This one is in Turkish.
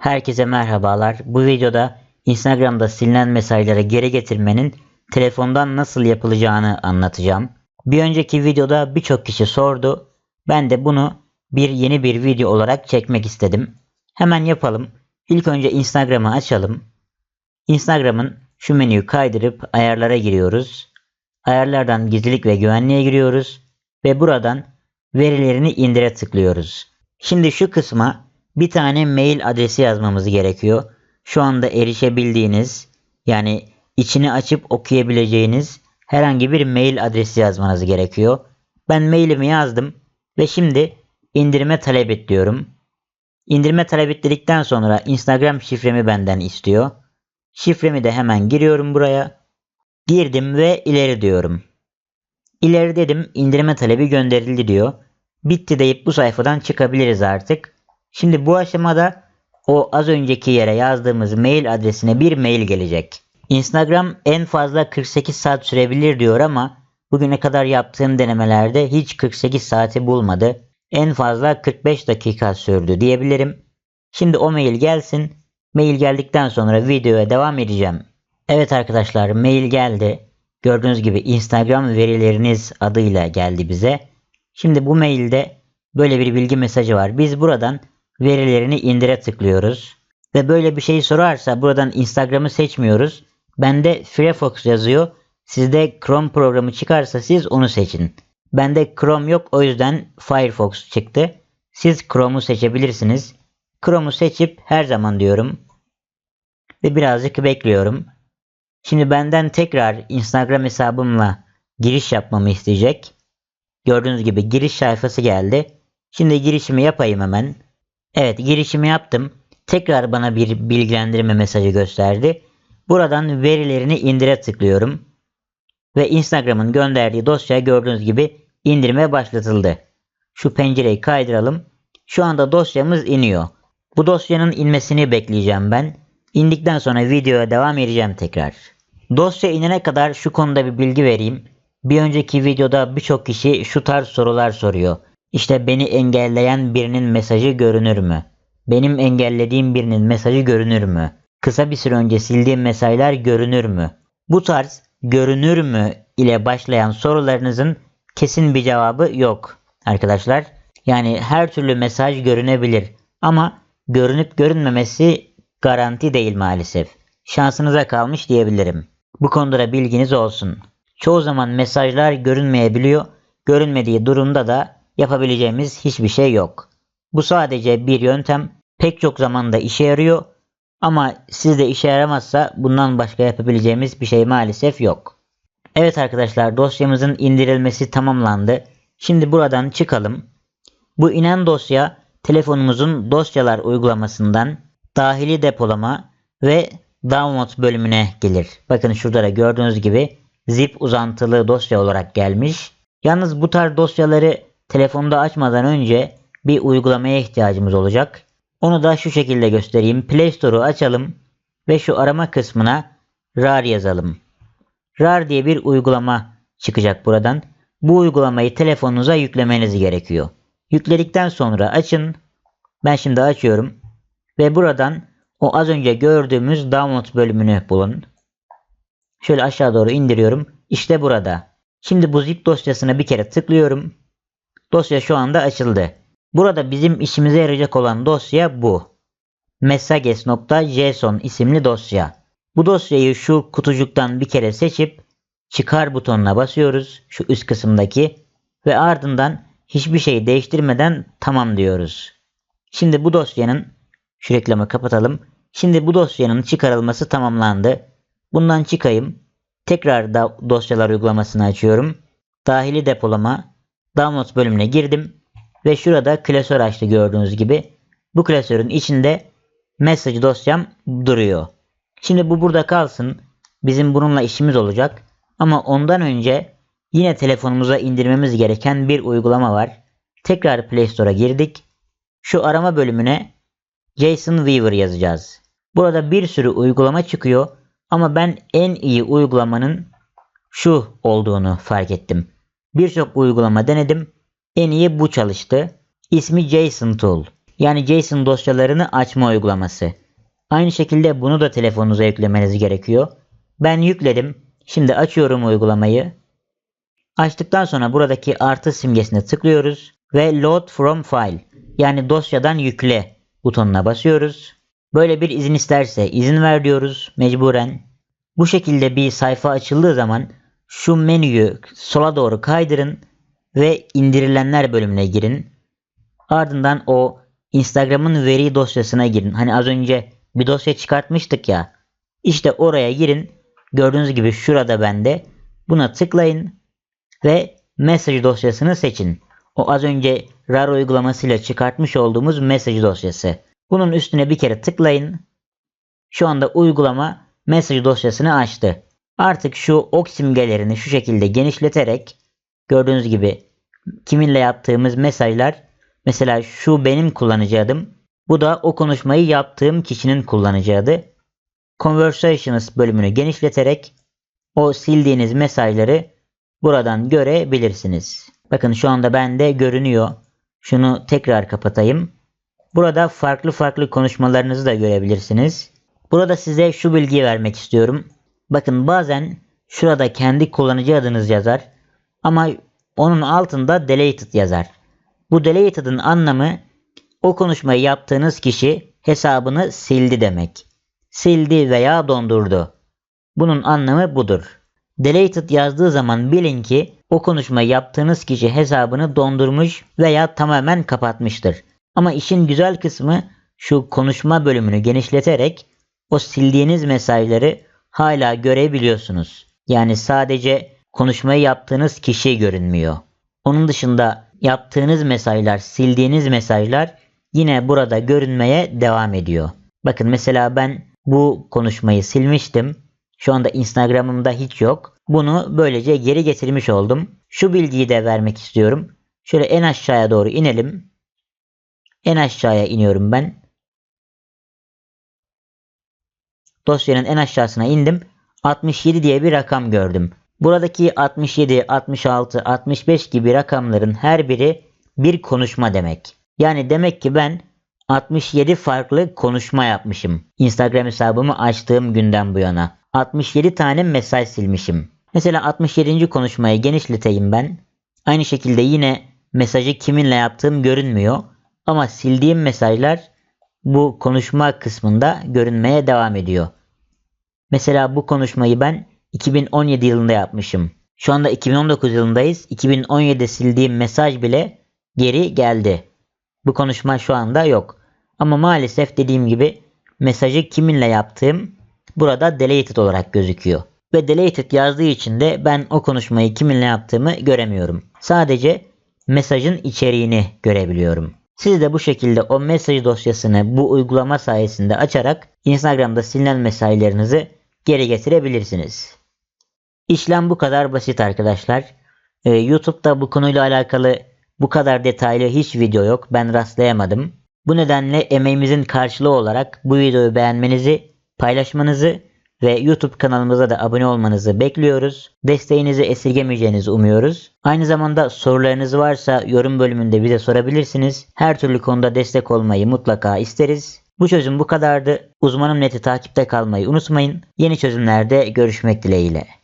Herkese merhabalar. Bu videoda Instagram'da silinen mesajları geri getirmenin telefondan nasıl yapılacağını anlatacağım. Bir önceki videoda birçok kişi sordu. Ben de bunu bir yeni bir video olarak çekmek istedim. Hemen yapalım. İlk önce Instagram'ı açalım. Instagram'ın şu menüyü kaydırıp ayarlara giriyoruz. Ayarlardan gizlilik ve güvenliğe giriyoruz ve buradan verilerini indire tıklıyoruz. Şimdi şu kısma bir tane mail adresi yazmamız gerekiyor. Şu anda erişebildiğiniz yani içini açıp okuyabileceğiniz herhangi bir mail adresi yazmanız gerekiyor. Ben mailimi yazdım ve şimdi indirime talep et diyorum. İndirme talep ettirdikten sonra Instagram şifremi benden istiyor. Şifremi de hemen giriyorum buraya. Girdim ve ileri diyorum. İleri dedim indirme talebi gönderildi diyor. Bitti deyip bu sayfadan çıkabiliriz artık. Şimdi bu aşamada o az önceki yere yazdığımız mail adresine bir mail gelecek. Instagram en fazla 48 saat sürebilir diyor ama bugüne kadar yaptığım denemelerde hiç 48 saati bulmadı. En fazla 45 dakika sürdü diyebilirim. Şimdi o mail gelsin. Mail geldikten sonra videoya devam edeceğim. Evet arkadaşlar mail geldi. Gördüğünüz gibi Instagram verileriniz adıyla geldi bize. Şimdi bu mailde böyle bir bilgi mesajı var. Biz buradan verilerini indire tıklıyoruz. Ve böyle bir şey sorarsa buradan Instagram'ı seçmiyoruz. Bende Firefox yazıyor. Sizde Chrome programı çıkarsa siz onu seçin. Bende Chrome yok o yüzden Firefox çıktı. Siz Chrome'u seçebilirsiniz. Chrome'u seçip her zaman diyorum. Ve birazcık bekliyorum. Şimdi benden tekrar Instagram hesabımla giriş yapmamı isteyecek. Gördüğünüz gibi giriş sayfası geldi. Şimdi girişimi yapayım hemen. Evet girişimi yaptım. Tekrar bana bir bilgilendirme mesajı gösterdi. Buradan verilerini indire tıklıyorum. Ve Instagram'ın gönderdiği dosya gördüğünüz gibi indirime başlatıldı. Şu pencereyi kaydıralım. Şu anda dosyamız iniyor. Bu dosyanın inmesini bekleyeceğim ben. İndikten sonra videoya devam edeceğim tekrar. Dosya inene kadar şu konuda bir bilgi vereyim. Bir önceki videoda birçok kişi şu tarz sorular soruyor. İşte beni engelleyen birinin mesajı görünür mü? Benim engellediğim birinin mesajı görünür mü? Kısa bir süre önce sildiğim mesajlar görünür mü? Bu tarz görünür mü ile başlayan sorularınızın kesin bir cevabı yok arkadaşlar. Yani her türlü mesaj görünebilir ama görünüp görünmemesi garanti değil maalesef. Şansınıza kalmış diyebilirim. Bu konuda da bilginiz olsun. Çoğu zaman mesajlar görünmeyebiliyor. Görünmediği durumda da yapabileceğimiz hiçbir şey yok. Bu sadece bir yöntem. Pek çok zamanda işe yarıyor. Ama sizde işe yaramazsa bundan başka yapabileceğimiz bir şey maalesef yok. Evet arkadaşlar dosyamızın indirilmesi tamamlandı. Şimdi buradan çıkalım. Bu inen dosya telefonumuzun dosyalar uygulamasından dahili depolama ve download bölümüne gelir. Bakın şurada da gördüğünüz gibi zip uzantılı dosya olarak gelmiş. Yalnız bu tarz dosyaları telefonda açmadan önce bir uygulamaya ihtiyacımız olacak. Onu da şu şekilde göstereyim. Play Store'u açalım ve şu arama kısmına RAR yazalım. RAR diye bir uygulama çıkacak buradan. Bu uygulamayı telefonunuza yüklemeniz gerekiyor. Yükledikten sonra açın. Ben şimdi açıyorum. Ve buradan o az önce gördüğümüz download bölümünü bulun. Şöyle aşağı doğru indiriyorum. İşte burada. Şimdi bu zip dosyasına bir kere tıklıyorum. Dosya şu anda açıldı. Burada bizim işimize yarayacak olan dosya bu. Messages.json isimli dosya. Bu dosyayı şu kutucuktan bir kere seçip çıkar butonuna basıyoruz. Şu üst kısımdaki ve ardından hiçbir şey değiştirmeden tamam diyoruz. Şimdi bu dosyanın şu reklamı kapatalım. Şimdi bu dosyanın çıkarılması tamamlandı. Bundan çıkayım. Tekrar da dosyalar uygulamasını açıyorum. Dahili depolama Downloads bölümüne girdim. Ve şurada klasör açtı gördüğünüz gibi. Bu klasörün içinde mesaj dosyam duruyor. Şimdi bu burada kalsın. Bizim bununla işimiz olacak. Ama ondan önce yine telefonumuza indirmemiz gereken bir uygulama var. Tekrar Play Store'a girdik. Şu arama bölümüne Jason Weaver yazacağız. Burada bir sürü uygulama çıkıyor ama ben en iyi uygulamanın şu olduğunu fark ettim. Birçok uygulama denedim. En iyi bu çalıştı. İsmi Jason Tool. Yani JSON dosyalarını açma uygulaması. Aynı şekilde bunu da telefonunuza yüklemeniz gerekiyor. Ben yükledim. Şimdi açıyorum uygulamayı. Açtıktan sonra buradaki artı simgesine tıklıyoruz ve Load from File yani dosyadan yükle butonuna basıyoruz. Böyle bir izin isterse izin ver diyoruz mecburen. Bu şekilde bir sayfa açıldığı zaman şu menüyü sola doğru kaydırın ve indirilenler bölümüne girin. Ardından o Instagram'ın veri dosyasına girin. Hani az önce bir dosya çıkartmıştık ya. İşte oraya girin. Gördüğünüz gibi şurada bende. Buna tıklayın ve message dosyasını seçin. O az önce RAR uygulamasıyla çıkartmış olduğumuz message dosyası. Bunun üstüne bir kere tıklayın. Şu anda uygulama message dosyasını açtı. Artık şu ok simgelerini şu şekilde genişleterek gördüğünüz gibi kiminle yaptığımız mesajlar mesela şu benim kullanıcı bu da o konuşmayı yaptığım kişinin kullanıcı. Conversations bölümünü genişleterek o sildiğiniz mesajları buradan görebilirsiniz. Bakın şu anda bende görünüyor. Şunu tekrar kapatayım. Burada farklı farklı konuşmalarınızı da görebilirsiniz. Burada size şu bilgiyi vermek istiyorum. Bakın bazen şurada kendi kullanıcı adınız yazar ama onun altında deleted yazar. Bu deleted'ın anlamı o konuşmayı yaptığınız kişi hesabını sildi demek. Sildi veya dondurdu. Bunun anlamı budur. Deleted yazdığı zaman bilin ki o konuşmayı yaptığınız kişi hesabını dondurmuş veya tamamen kapatmıştır. Ama işin güzel kısmı şu konuşma bölümünü genişleterek o sildiğiniz mesajları hala görebiliyorsunuz. Yani sadece konuşmayı yaptığınız kişi görünmüyor. Onun dışında yaptığınız mesajlar, sildiğiniz mesajlar yine burada görünmeye devam ediyor. Bakın mesela ben bu konuşmayı silmiştim. Şu anda Instagram'ımda hiç yok. Bunu böylece geri getirmiş oldum. Şu bilgiyi de vermek istiyorum. Şöyle en aşağıya doğru inelim. En aşağıya iniyorum ben. Dosyanın en aşağısına indim. 67 diye bir rakam gördüm. Buradaki 67, 66, 65 gibi rakamların her biri bir konuşma demek. Yani demek ki ben 67 farklı konuşma yapmışım. Instagram hesabımı açtığım günden bu yana. 67 tane mesaj silmişim. Mesela 67. konuşmayı genişleteyim ben. Aynı şekilde yine mesajı kiminle yaptığım görünmüyor. Ama sildiğim mesajlar bu konuşma kısmında görünmeye devam ediyor. Mesela bu konuşmayı ben 2017 yılında yapmışım. Şu anda 2019 yılındayız. 2017'de sildiğim mesaj bile geri geldi. Bu konuşma şu anda yok. Ama maalesef dediğim gibi mesajı kiminle yaptığım burada deleted olarak gözüküyor. Ve deleted yazdığı için de ben o konuşmayı kiminle yaptığımı göremiyorum. Sadece mesajın içeriğini görebiliyorum. Siz de bu şekilde o mesaj dosyasını bu uygulama sayesinde açarak Instagram'da silinen mesajlarınızı geri getirebilirsiniz. İşlem bu kadar basit arkadaşlar. Ee, YouTube'da bu konuyla alakalı bu kadar detaylı hiç video yok. Ben rastlayamadım. Bu nedenle emeğimizin karşılığı olarak bu videoyu beğenmenizi, paylaşmanızı ve YouTube kanalımıza da abone olmanızı bekliyoruz. Desteğinizi esirgemeyeceğinizi umuyoruz. Aynı zamanda sorularınız varsa yorum bölümünde bize sorabilirsiniz. Her türlü konuda destek olmayı mutlaka isteriz. Bu çözüm bu kadardı. Uzmanım neti takipte kalmayı unutmayın. Yeni çözümlerde görüşmek dileğiyle.